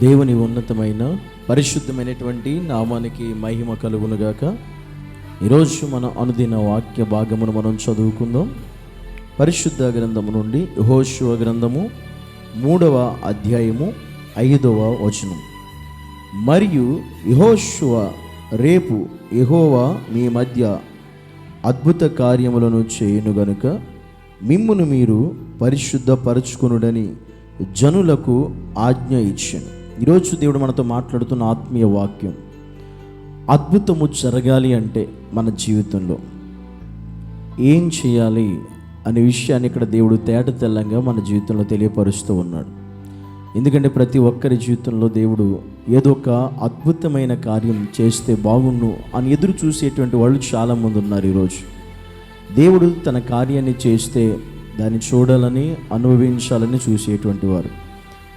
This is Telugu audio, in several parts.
దేవుని ఉన్నతమైన పరిశుద్ధమైనటువంటి నామానికి మహిమ కలుగునుగాక. ఈరోజు మన అనుదిన వాక్య భాగమును మనం చదువుకుందాం. పరిశుద్ధ గ్రంథము నుండి యెహోషువ గ్రంథము మూడవ అధ్యాయము ఐదవ వచనం. మరియు యెహోషువ రేపు యహోవా మీ మధ్య అద్భుత కార్యములను చేయును గనుక మిమ్మును మీరు పరిశుద్ధపరచుకొనుడని జనులకు ఆజ్ఞ ఇచ్చాను. ఈరోజు దేవుడు మనతో మాట్లాడుతున్న ఆత్మీయ వాక్యం. అద్భుతము జరగాలి అంటే మన జీవితంలో ఏం చేయాలి అనే విషయాన్ని ఇక్కడ దేవుడు తేట తెల్లంగా మన జీవితంలో తెలియపరుస్తూ ఉన్నాడు. ఎందుకంటే ప్రతి ఒక్కరి జీవితంలో దేవుడు ఏదో ఒక అద్భుతమైన కార్యం చేస్తే బాగుండు అని ఎదురు చూసేటువంటి వాళ్ళు చాలామంది ఉన్నారు ఈరోజు. దేవుడు తన కార్యాన్ని చేస్తే దాన్ని చూడాలని అనుభవించాలని చూసేటువంటి వారు.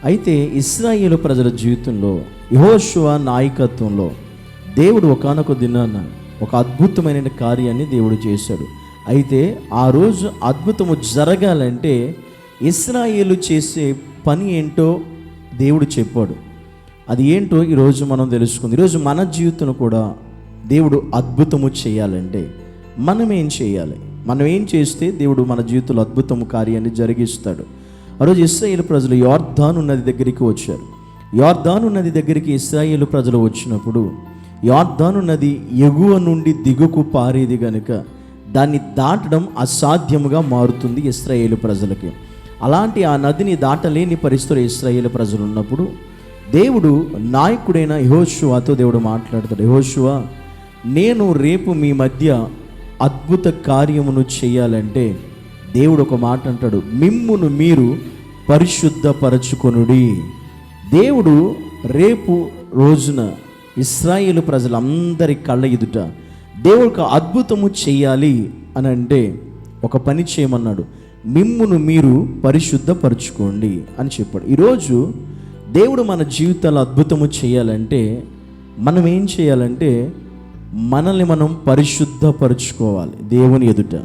అయితే ఇస్రాయేల్ ప్రజల జీవితంలో యహోశువ నాయకత్వంలో దేవుడు ఒకనొక దినాన ఒక అద్భుతమైన కార్యాన్ని దేవుడు చేశాడు. అయితే ఆ రోజు అద్భుతము జరగాలంటే ఇస్రాయేలు చేసే పని ఏంటో దేవుడు చెప్పాడు. అది ఏంటో ఈరోజు మనం తెలుసుకుంది. ఈరోజు మన జీవితంలో కూడా దేవుడు అద్భుతము చేయాలంటే మనం ఏం చేయాలి? మనం ఏం చేస్తే దేవుడు మన జీవితంలో అద్భుతము కార్యాన్ని జరిగిస్తాడు? ఆ రోజు ఇస్రాయేల్ ప్రజలు యార్ధాను నది దగ్గరికి వచ్చారు. యార్ధాను నది దగ్గరికి ఇస్రాయేల్ ప్రజలు వచ్చినప్పుడు యార్ధాను నది ఎగువ నుండి దిగుకు పారేది గనుక దాన్ని దాటడం అసాధ్యముగా మారుతుంది ఇస్రాయేల్ ప్రజలకి. అలాంటి ఆ నదిని దాటలేని పరిస్థితులు ఇస్రాయేల్ ప్రజలు ఉన్నప్పుడు దేవుడు నాయకుడైన యహోశువాతో దేవుడు మాట్లాడతాడు. యహోశువా నేను రేపు మీ మధ్య అద్భుత కార్యమును చేయాలంటే దేవుడు ఒక మాట అంటాడు. మిమ్మును మీరు పరిశుద్ధపరచుకొనుడి. దేవుడు రేపు రోజున ఇస్రాయేలు ప్రజలందరి కళ్ళ ఎదుట దేవుడికి అద్భుతము చేయాలి అని అంటే ఒక పని చేయమన్నాడు. మిమ్మును మీరు పరిశుద్ధపరచుకోండి అని చెప్పాడు. ఈరోజు దేవుడు మన జీవితాలు అద్భుతము చేయాలంటే మనం ఏం చేయాలంటే మనల్ని మనం పరిశుద్ధపరచుకోవాలి దేవుని ఎదుట.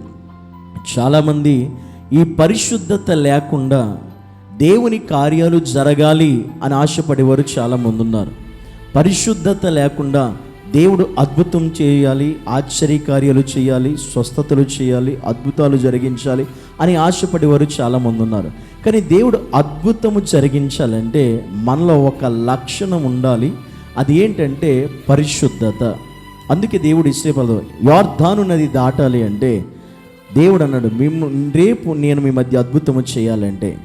చాలామంది ఈ పరిశుద్ధత లేకుండా దేవుని కార్యాలు జరగాలి అని ఆశపడేవారు చాలామంది ఉన్నారు. పరిశుద్ధత లేకుండా దేవుడు అద్భుతం చేయాలి ఆశ్చర్యకార్యాలు చేయాలి స్వస్థతలు చేయాలి అద్భుతాలు జరిగించాలి అని ఆశపడేవారు చాలామంది ఉన్నారు. కానీ దేవుడు అద్భుతము జరిగించాలంటే మనలో ఒక లక్షణం ఉండాలి. అది ఏంటంటే పరిశుద్ధత. అందుకే దేవుడు ఇష్టపడదు యార్ధాను నది దాటాలి అంటే దేవుడు అన్నాడు మేము రేపు నేను మీ మధ్య అద్భుతము చేయాలంటే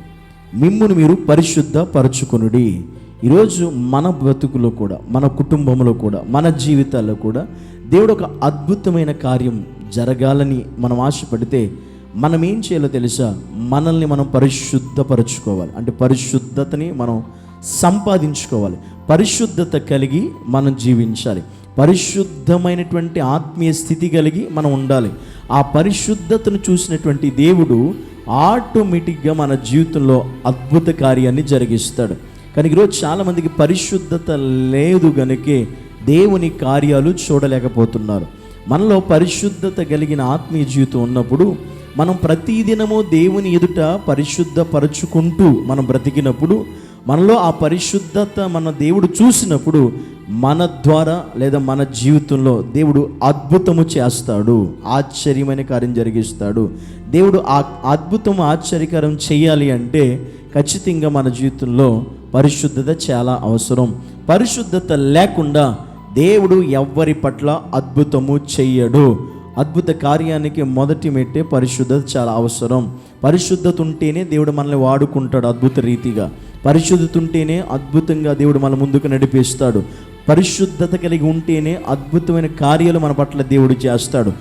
మిమ్మును మీరు పరిశుద్ధ పరచుకునుడి ఈరోజు మన బ్రతుకులో కూడా మన కుటుంబంలో కూడా మన జీవితాల్లో కూడా దేవుడు ఒక అద్భుతమైన కార్యం జరగాలని మనం ఆశపడితే మనం ఏం చేయాలో తెలుసా? మనల్ని మనం పరిశుద్ధపరచుకోవాలి. అంటే పరిశుద్ధతని మనం సంపాదించుకోవాలి. పరిశుద్ధత కలిగి మనం జీవించాలి. పరిశుద్ధమైనటువంటి ఆత్మీయ స్థితి కలిగి మనం ఉండాలి. ఆ పరిశుద్ధతను చూసినటువంటి దేవుడు ఆటోమేటిక్గా మన జీవితంలో అద్భుత కార్యాన్ని జరిగిస్తాడు. కానీ ఈరోజు చాలామందికి పరిశుద్ధత లేదు గనుకే దేవుని కార్యాలు చూడలేకపోతున్నారు. మనలో పరిశుద్ధత కలిగిన ఆత్మీయ జీవితం ఉన్నప్పుడు మనం ప్రతిదినము దేవుని ఎదుట పరిశుద్ధపరచుకుంటూ మనం బ్రతికినప్పుడు మనలో ఆ పరిశుద్ధత మన దేవుడు చూసినప్పుడు మన ద్వారా లేదా మన జీవితంలో దేవుడు అద్భుతము చేస్తాడు ఆశ్చర్యమైన కార్యం జరిగిస్తాడు. దేవుడు ఆ అద్భుతం ఆశ్చర్యకరం చేయాలి అంటే ఖచ్చితంగా మన జీవితంలో పరిశుద్ధత చాలా అవసరం. పరిశుద్ధత లేకుండా దేవుడు ఎవ్వరి పట్ల అద్భుతము చెయ్యడు. అద్భుత కార్యానికి మొదటి మెట్టే పరిశుద్ధత చాలా అవసరం. పరిశుద్ధత ఉంటేనే దేవుడు మనల్ని వాడుకుంటాడు అద్భుత రీతిగా. పరిశుద్ధత ఉంటేనే అద్భుతంగా దేవుడు మన ముందుకు నడిపిస్తాడు. పరిశుద్ధత కలిగి ఉంటేనే అద్భుతమైన కార్యాలు మన పట్ల దేవుడు చేస్తాడు.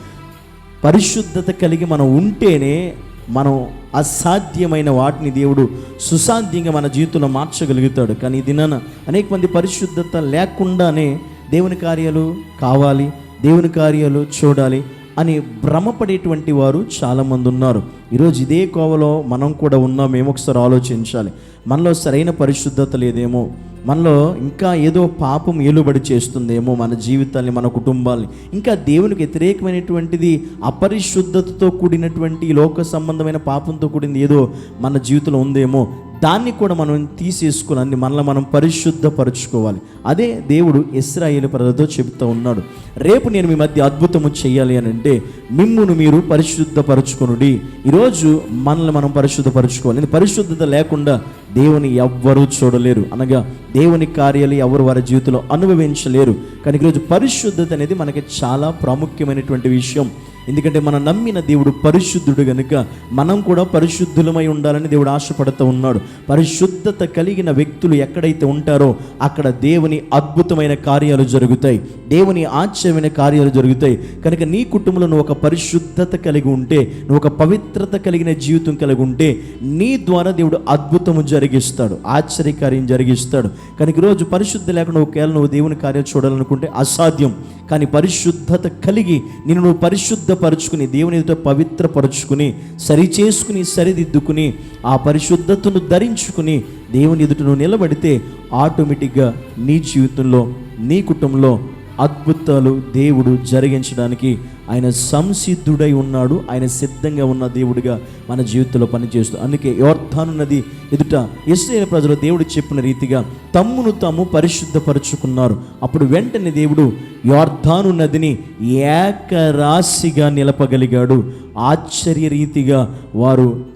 పరిశుద్ధత కలిగి మనం ఉంటేనే మనం అసాధ్యమైన వాటిని దేవుడు సుసాధ్యంగా మన జీవితంలో మార్చగలుగుతాడు. కానీ ఈ దినాన అనేక మంది పరిశుద్ధత లేకుండానే దేవుని కార్యాలు కావాలి దేవుని కార్యాలు చూడాలి అని భ్రమపడేటువంటి వారు చాలామంది ఉన్నారు. ఈరోజు ఇదే కోవలో మనం కూడా ఉన్నామేమో ఒకసారి ఆలోచించాలి. మనలో సరైన పరిశుద్ధత లేదేమో? మనలో ఇంకా ఏదో పాపం ఏలుబడి చేస్తుందేమో మన జీవితాన్ని మన కుటుంబాల్ని? ఇంకా దేవునికి వ్యతిరేకమైనటువంటిది అపరిశుద్ధతతో కూడినటువంటి లోక సంబంధమైన పాపంతో కూడింది ఏదో మన జీవితంలో ఉందేమో? దాన్ని కూడా మనం తీసేసుకుని మనల్ని మనం పరిశుద్ధపరచుకోవాలి. అదే దేవుడు ఇస్రాయేల్ ప్రజలతో చెబుతూ ఉన్నాడు. రేపు నేను మీ మధ్య అద్భుతము చేయాలి అని అంటే మిమ్మును మీరు పరిశుద్ధపరచుకొనుడి. ఈరోజు మనల్ని మనం పరిశుద్ధపరచుకోవాలి. ఇది పరిశుద్ధత లేకుండా దేవుని ఎవ్వరూ చూడలేరు. అనగా దేవుని కార్యాలు ఎవరు వారి జీవితంలో అనుభవించలేరు. కానీ ఈరోజు పరిశుద్ధత అనేది మనకి చాలా ప్రాముఖ్యమైనటువంటి విషయం. ఎందుకంటే మనం నమ్మిన దేవుడు పరిశుద్ధుడు గనుక మనం కూడా పరిశుద్ధులమై ఉండాలని దేవుడు ఆశపడుతూ ఉన్నాడు. పరిశుద్ధత కలిగిన వ్యక్తులు ఎక్కడైతే ఉంటారో అక్కడ దేవుని అద్భుతమైన కార్యాలు జరుగుతాయి. దేవుని ఆశ్చర్యమైన కార్యాలు జరుగుతాయి. కనుక నీ కుటుంబంలో నువ్వు ఒక పరిశుద్ధత కలిగి ఉంటే నువ్వు ఒక పవిత్రత కలిగిన జీవితం కలిగి ఉంటే నీ ద్వారా దేవుడు అద్భుతము జరిగిస్తాడు. ఆశ్చర్యకార్యం జరిగిస్తాడు. కనుక ఈరోజు పరిశుద్ధ లేకుండా ఒకవేళ నువ్వు దేవుని కార్యాలు చూడాలనుకుంటే అసాధ్యం. కానీ పరిశుద్ధత కలిగి నేను నువ్వు పరిశుద్ధ పరిశుద్ధపరుచుకుని దేవుని ఎదుట పవిత్రపరుచుకుని సరి చేసుకుని సరిదిద్దుకుని ఆ పరిశుద్ధతను ధరించుకుని దేవుని ఎదుట నువ్వు నిలబడితే ఆటోమేటిక్గా నీ జీవితంలో నీ కుటుంబంలో అద్భుతాలు దేవుడు జరిగించడానికి ఆయన సంసిద్ధుడై ఉన్నాడు. ఆయన సిద్ధంగా ఉన్న దేవుడిగా మన జీవితంలో పనిచేస్తూ అందుకే యోర్థాను నది ఎదుట ఇస్రాయేల్ ప్రజలు దేవుడు చెప్పిన రీతిగా తమ్మును తాము పరిశుద్ధపరుచుకున్నారు. అప్పుడు వెంటనే దేవుడు యోర్ధాను నదిని ఏకరాశిగా నిలపగలిగాడు. ఆశ్చర్య రీతిగా వారు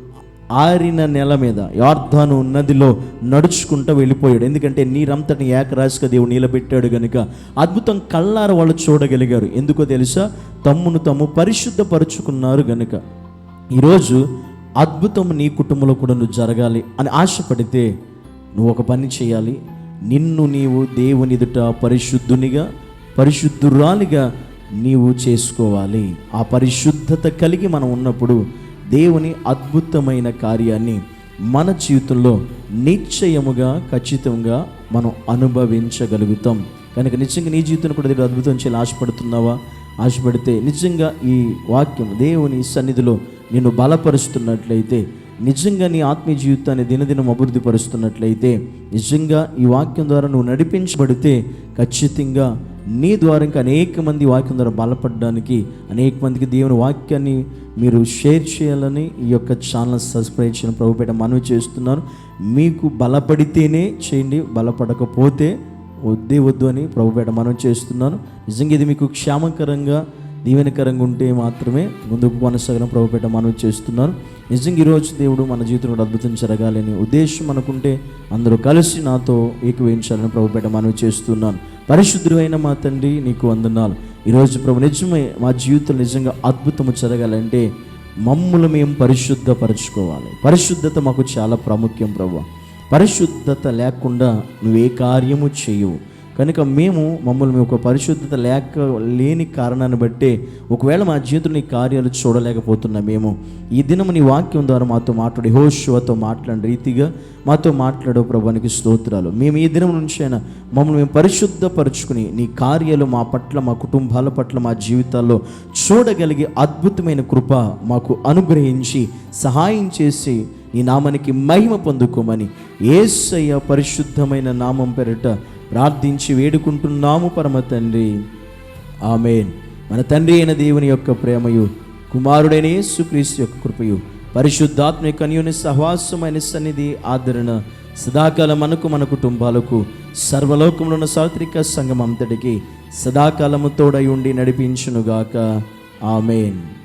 ఆరిన నెల మీద యార్ధాను నదిలో నడుచుకుంటూ వెళ్ళిపోయాడు. ఎందుకంటే నీరంతటిని ఏకరాశిగా దేవుడు నిలబెట్టాడు కనుక అద్భుతం కళ్ళార వాళ్ళు చూడగలిగారు. ఎందుకో తెలుసా? తమ్మును తాము పరిశుద్ధపరుచుకున్నారు గనుక. ఈరోజు అద్భుతం నీ కుటుంబంలో కూడా నువ్వు జరగాలి అని ఆశపడితే నువ్వు ఒక పని చేయాలి. నిన్ను నీవు దేవుని ఎదుట పరిశుద్ధునిగా పరిశుద్ధురాలిగా నీవు చేసుకోవాలి. ఆ పరిశుద్ధత కలిగి మనం ఉన్నప్పుడు దేవుని అద్భుతమైన కార్యాన్ని మన జీవితంలో నిశ్చయముగా ఖచ్చితంగా మనం అనుభవించగలుగుతాం. కనుక నిజంగా నీ జీవితంలో కూడా దేవుడు అద్భుతం చేయాలి ఆశపడుతున్నావా? ఆశపడితే నిజంగా ఈ వాక్యం దేవుని సన్నిధిలో నేను బలపరుస్తున్నట్లయితే నిజంగా నీ ఆత్మీయ జీవితాన్ని దినదినం అభివృద్ధి పరుస్తున్నట్లయితే నిజంగా ఈ వాక్యం ద్వారా నువ్వు నడిపించబడితే ఖచ్చితంగా నీ ద్వారా ఇంకా అనేక మంది వాక్యం ద్వారా బలపడడానికి అనేక మందికి దేవుని వాక్యాన్ని మీరు షేర్ చేయాలని ఈ యొక్క ఛానల్ సబ్స్క్రైబ్ చేయడం ప్రభుపేట మనవి చేస్తున్నాను. మీకు బలపడితేనే చేయండి బలపడకపోతే వద్దే వద్దు అని ప్రభుపేట మనం చేస్తున్నాను. నిజంగా ఇది మీకు క్షేమకరంగా దీవెనకరంగా ఉంటే మాత్రమే ముందుకు కొనసాగడం ప్రభుపేట మనం చేస్తున్నాను. నిజంగా ఈరోజు దేవుడు మన జీవితంలో అద్భుతం జరగాలని ఉద్దేశం అనుకుంటే అందరూ కలిసి నాతో ఏకవేయించాలని ప్రభుపేట మనం చేస్తున్నాను. పరిశుద్ధుడైన మా తండ్రి నీకు వందనాలు. ఈరోజు ప్రభు నిజమే మా జీవితంలో నిజంగా అద్భుతము జరగాలంటే మమ్ములు మేము పరిశుద్ధపరచుకోవాలి. పరిశుద్ధత మాకు చాలా ప్రాముఖ్యం ప్రభు. పరిశుద్ధత లేకుండా నువ్వే కార్యము చేయవు. కనుక మేము మమ్మల్ని మేము ఒక పరిశుద్ధత లేక లేని కారణాన్ని బట్టే ఒకవేళ మా జీవితంలో ఈ కార్యాలు చూడలేకపోతున్నాం మేము ఈ దినం నీ వాక్యం ద్వారా మాతో మాట్లాడి హోషువతో మాట్లాడిన రీతిగా మాతో మాట్లాడే ప్రభానికి స్తోత్రాలు. మేము ఈ దినం నుంచి అయినా మమ్మల్ని మేము పరిశుద్ధపరుచుకుని నీ కార్యాలు మా పట్ల మా కుటుంబాల పట్ల మా జీవితాల్లో చూడగలిగే అద్భుతమైన కృప మాకు అనుగ్రహించి సహాయం చేసి నీ నామానికి మహిమ పొందుకోమని ఏసయ్య పరిశుద్ధమైన నామం పెరట ప్రార్థించి వేడుకుంటున్నాము పరమ తండ్రి. ఆమెన్. మన తండ్రి అయిన దేవుని యొక్క ప్రేమయు కుమారుడైన యేసుక్రీస్తు యొక్క కృపయు పరిశుద్ధాత్మ కన్యుని సహవాసమైన సన్నిధి ఆదరణ సదాకాలం మనకు మన కుటుంబాలకు సర్వలోకంలో ఉన్న సాత్విక సంఘం అంతటికి సదాకాలము తోడై ఉండి నడిపించునుగాక. ఆమెన్.